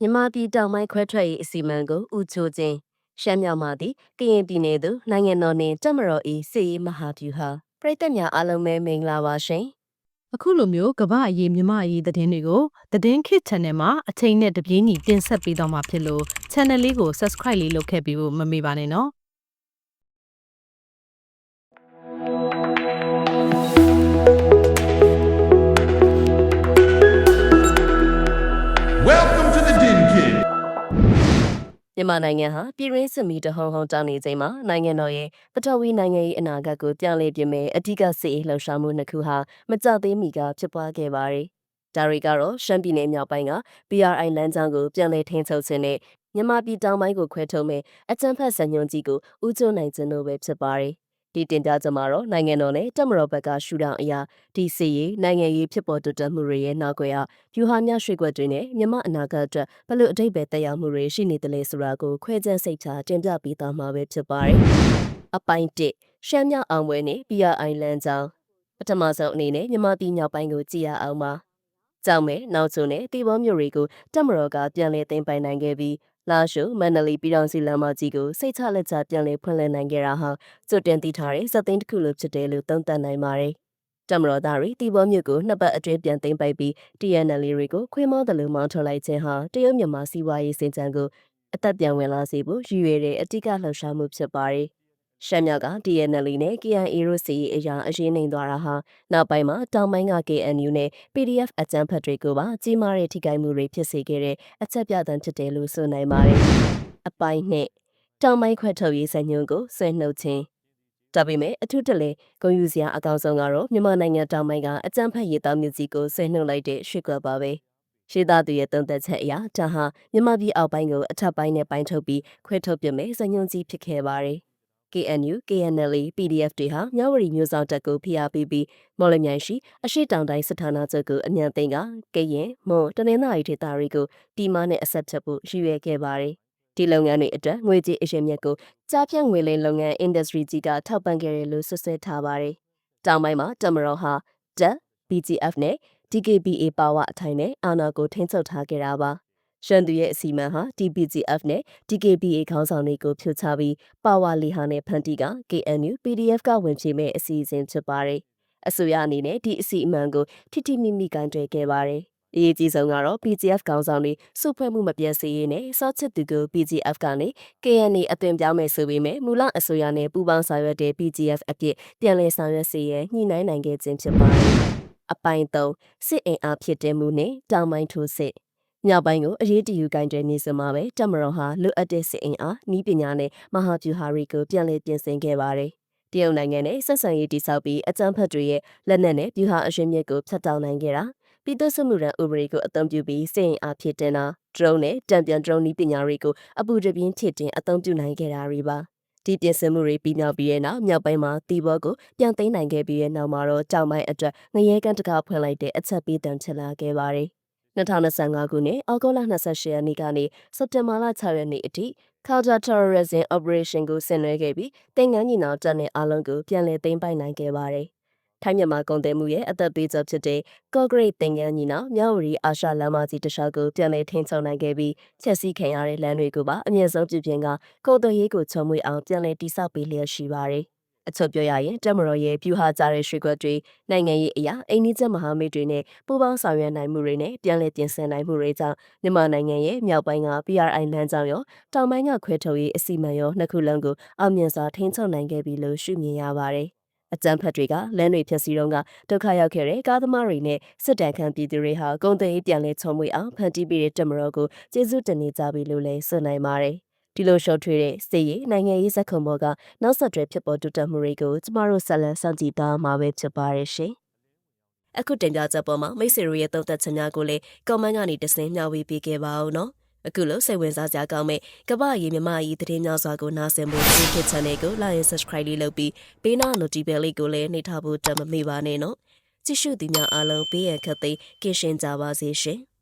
မြမပြည်တောင်ပိုင်းခွဲထွက်ရေးအစီအမံကိုဥချိုချင်းရှမ်းမြောက်မှသည်ကရင်ပြည်နယ်သို့နိုင်ငံတော်နှင့်တက်မတော်၏စစ်ရေးမဟာဗျူဟာပြည်သက်များအားလုံးပဲမင်္ဂလာပါရှင်အခုလိုမျိုးကမ္ဘာအရေးမြမအရေးသတင်းတွေကိုသတင်းခစ် channel မှာအချိန်နဲ့တပြေးညီတင်ဆက်ပေးတော့မှာဖြစ်လို့ channel လေးကို subscribe လေးလုပ်ခဲ့ပြီးဖို့မမေ့ပါနဲ့နော် မြန်မာနိုင်ငံဟာပြည်ရင်းစစ်မီတဟုံဟုံတောင်းနေချိန်မှာနိုင်ငံတော်ရဲ့ပထဝီနိုင်ငံရေးအနာဂတ်ကိုပြောင်းလဲပြင်မဲ့အဓိကစစ်ရေးလှုပ်ရှားမှုနှစ်ခုဟာမကြသေးမီကဖြစ်ပွားခဲ့ပါတယ်။ဒါတွေကတော့ရှမ်းပြည်နယ်မြောက်ပိုင်းက BRI လမ်းကြောင်းကိုပြန်လည်ထိန်းချုပ်ခြင်းနဲ့မြန်မာပြည်တောင်ပိုင်းကိုခွဲထုတ်မဲ့အကြမ်းဖက်ဆန်ညွန်ကြီးကိုဥကျုံနိုင်ခြင်းတို့ပဲဖြစ်ပါတယ်။ ဒီတင်ပြကြမှာတော့နိုင်ငံတော်နဲ့တက်မတော်ဘက်ကရှူတောင်အရာဒီစစ်ရေးနိုင်ငံရေးဖြစ်ပေါ်တိုးတက်မှုတွေရဲ့နောက်ကွယ်ကယူဟာများရွှေ့ကွက်တွေနဲ့မြန်မာအနာဂတ်အတွက်ဘယ်လိုအတိတ်ပဲတက်ရောက်မှုတွေရှိနေတယ်လဲဆိုတာကိုခွဲခြမ်းစိတ်ချတင်ပြပေးသွားမှာပဲဖြစ်ပါတယ်။အပိုင်း1ရှမ်းမြောက်အောင်ပွဲနဲ့ BRI လန်ကြောင်းပထမဆုံးအနေနဲ့မြန်မာပြည်မြောက်ပိုင်းကိုကြည့်ရအောင်ပါ။ ကြောင်မဲနောက်ချုံနဲ့တီဘောမျိုးတွေကိုတက်မတော်ကပြန်လည်သိမ်းပိုင်နိုင်ခဲ့ပြီးလာရှုမန္တလေးပြည်တော်စီလမ်းမကြီးကိုစိတ်ချလက်ချပြန်လည်ဖွင့်လှစ်နိုင်ခဲ့တာဟာစွတ်တင်တည်ထားတဲ့ဇက်သိန်းတစ်ခုလိုဖြစ်တယ်လို့သုံးသပ်နိုင်ပါတယ်။တမတော်သားတွေတီဘောမြို့ကိုနှစ်ပတ်အတွင်းပြန်သိမ်းပိုက်ပြီး TNL တွေကိုခွေးမောင်းတယ်လို့မောင်းထုတ်လိုက်ခြင်းဟာတရုတ်မြန်မာစီးပွားရေးစင်ကြံကိုအသက်ပြန်ဝင်လာစေဖို့ရည်ရွယ်တဲ့အ धिक လှုပ်ရှားမှုဖြစ်ပါတယ်။ ရှမ်းမြောက်က TNL နဲ့ KIA တို့စီအရာအရေးနိုင်သွားတာဟာနောက်ပိုင်းမှာတောင်ပိုင်းက KNU နဲ့ PDF အကြမ်းဖက်တွေကိုပါကြီးမားတဲ့ထိခိုက်မှုတွေဖြစ်စေခဲ့တဲ့အချက်ပြသံဖြစ်တယ်လို့ဆိုနိုင်ပါတယ်။အပိုင်းနှစ်တောင်ပိုင်းခွဲထုတ်ရေးစံညွှန်းကိုဆွဲနှုတ်ခြင်းဒါပေမဲ့အထူးတလဲဂုံယူစရာအကောင်းဆုံးကတော့မြန်မာနိုင်ငံတောင်ပိုင်းကအကြမ်းဖက်ရေးသားမျိုးကြီးကိုဆွဲနှုတ်လိုက်တဲ့ရွှေကွက်ပါပဲ။ရှေးသားသူရဲ့တုံ့သက်ချက်အရဒါဟာမြန်မာပြည်အောက်ပိုင်းကိုအထက်ပိုင်းနဲ့ပိုင်းထုတ်ပြီးခွဲထုတ်ပြမယ်စံညွှန်းကြီးဖြစ်ခဲ့ပါတယ်။ KNU, KNL, PDF တွေဟာမြဝတီမျိုးစောင်းတက်ကိုဖိအားပေးပြီးမော်လမြိုင်ရှိအရှိတောင်တိုင်းစစ်ဌာနချုပ်ကိုအမြန်သိမ်းကကရင်မွန်တနင်္သာရီဒေသတွေကိုတီမာနဲ့အဆက်ချက်ဖို့ရည်ရွယ်ခဲ့ပါတယ်။ဒီလုပ်ငန်းတွေအတွက်ငွေကြေးအရှင်မြတ်ကိုကြားဖြတ်ငွေလိမ်လုပ်ငန်း industry ကြီးကထောက်ပံ့ခဲ့တယ်လို့ဆွဆွဲထားပါတယ်။တောင်ပိုင်းမှာတမတော်ဟာ DET, BGF နဲ့ DKBA ပါဝါအထိုင်နဲ့အာဏာကိုထိန်းချုပ်ထားခဲ့တာပါ။ ရှမ်းသူရဲ့အစီအမံဟာ DPGF နဲ့ DKBA ခေါင်းဆောင်တွေကိုဖြိုချပြီးပါဝါလီဟာနဲ့ဖန်တီက KNU PDF ကဝင်ပြေမဲ့အစီအစဉ်ဖြစ်ပါတယ်။အစိုးရအနေနဲ့ဒီအစီအမံကိုထိထိမိမိကန်တွေ့ခဲ့ပါတယ်။အရေးကြီးဆုံးကတော့ PGF ခေါင်းဆောင်တွေစုဖွဲ့မှုမပြတ်စေရေးနဲ့စောချစ်သူကို PGF ကနေ KNA အသွင်ပြောင်းမယ်ဆိုပေမဲ့မူလအစိုးရနဲ့ပူးပေါင်းဆောင်ရွက်တဲ့ PGF အဖြစ်ပြန်လည်ဆောင်ရွက်စေရန်ညှိနှိုင်းနိုင်ခဲ့ခြင်းဖြစ်ပါတယ်။အပိုင်း3စစ်အင်အားဖြစ်တဲ့မှုနဲ့တောင်ပိုင်းထိုးစစ် မြောက်ပိုင်းကိုအရေးတယူကင်တွယ်နေစမှာပဲတက်မတော်ဟာလွတ်အပ်တဲ့စစ်အင်အားဤပညာနဲ့မဟာဗျူဟာတွေကိုပြန်လည်ပြင်ဆင်ခဲ့ပါတယ်။တရုတ်နိုင်ငံနဲ့ဆက်ဆံရေးတည်ဆောက်ပြီးအကြမ်းဖက်တွေရဲ့လက်နက်နဲ့ဗျူဟာအရှင်မြစ်ကိုဖျက်တောက်နိုင်ခဲ့တာပြည်သူ့စစ်မှုရန်ဥပဒေကိုအသုံးပြုပြီးစစ်အင်အားဖြစ်တင်တာ drone နဲ့တံပြန် drone ဤပညာတွေကိုအပူတပြင်းထစ်တင်အသုံးပြုနိုင်ခဲ့တာတွေပါဒီပြင်ဆင်မှုတွေပြီးမြောက်ပြီးရဲ့နောက်မြောက်ပိုင်းမှာတီဘောကိုပြန်သိမ်းနိုင်ခဲ့ပြီးရဲ့နောက်မှာတော့ကြောင်ပိုင်းအတွက်ငရဲကန်တကားဖွင့်လိုက်တဲ့အချက်ပေးတံချလာခဲ့ပါတယ် 2025ခုနှစ်အောက်တိုဘာ28ရက်နေ့ကနေစက်တင်ဘာလ6ရက်နေ့အထိ Counter Terrorism Operation ကိုဆင်နွှဲခဲ့ပြီးတင်ငန်းညီနောင်တပ်နဲ့အားလုံးကိုပြန်လည်သိမ်းပိုက်နိုင်ခဲ့ပါတယ်။ထိုင်းမြန်မာကုန်သည်မှုရဲ့အသက်ပေးချက်ဖြစ်တဲ့ကော့ဂရိတ်တင်ငန်းညီနောင်မြဝတီအာရှလမ်းမကြီးတခြားကိုပြန်လည်ထိန်းချုပ်နိုင်ခဲ့ပြီးချက်စီခံရတဲ့လမ်းတွေကိုပါအမြင့်ဆုံးပြုပြင်ကကုန်သွယ်ရေးကိုချုံမွေအောင်ပြန်လည်တိစောက်ပေးလျက်ရှိပါတယ်။ အချုပ်ပြောရရင်တက်မတော်ရဲ့ပြူဟာကြတဲ့ရွှေကွက်တွေနိုင်ငံရေးအရာအိန္ဒိချက်မဟာမိတ်တွေနဲ့ပူးပေါင်းဆောင်ရွက်နိုင်မှုတွေနဲ့ပြန်လည်ပြင်ဆင်နိုင်မှုတွေကြောင့်မြန်မာနိုင်ငံရဲ့မြောက်ပိုင်းက PRI လမ်းကြောင်းရောတောင်ပိုင်းကခွဲထုတ်ရေးအစီအမံရောနှစ်ခုလုံးကိုအောင်မြင်စွာထိန်းချုပ်နိုင်ခဲ့ပြီလို့ရှုမြင်ရပါတယ်။အကြမ်းဖက်တွေကလမ်းတွေဖြတ်စီတော့ကဒုက္ခရောက်ခဲ့တဲ့ကားသမားတွေနဲ့စစ်တမ်းခံပြည်သူတွေဟာကုန်သွယ်ရေးပြန်လည်ချုံမွေအောင်ဖန်တီးပေးတဲ့တမတော်ကိုကျေးဇူးတင်နေကြပြီလို့လည်းဆိုနိုင်ပါတယ်။ ဒီလိုရှော့ထွေးတဲ့စစ်ရေးနိုင်ငံရေးဇက်ခုံပေါ်ကနောက်ဆက်တွဲဖြစ်ပေါ်တိုးတက်မှုတွေကိုကျမတို့ဆက်လက်စောင့်ကြည့်သွားမှာပဲဖြစ်ပါရဲ့ရှင်။အခုတင်ပြချက်ပေါ်မှာမိတ်ဆွေတို့ရဲ့သုံးသပ်ချက်များကိုလည်း comment ကနေတစင်းမျှဝေပေးခဲ့ပါဦးနော်။အခုလို့စိတ်ဝင်စားစရာကောင်းမဲ့ကပ္ပရေးမြမကြီးသတင်းများစွာကိုနားဆင်ဖို့ဒီ channel ကို like and subscribe လေးလုပ်ပြီးပေးနာ notification လေးကိုလည်းနှိပ်ထားဖို့တမမေ့ပါနဲ့နော်။ကြည့်ရှုသူများအားလုံးဘေးရန်ခတ်သိမ်းကင်းရှင်းကြပါစေရှင်။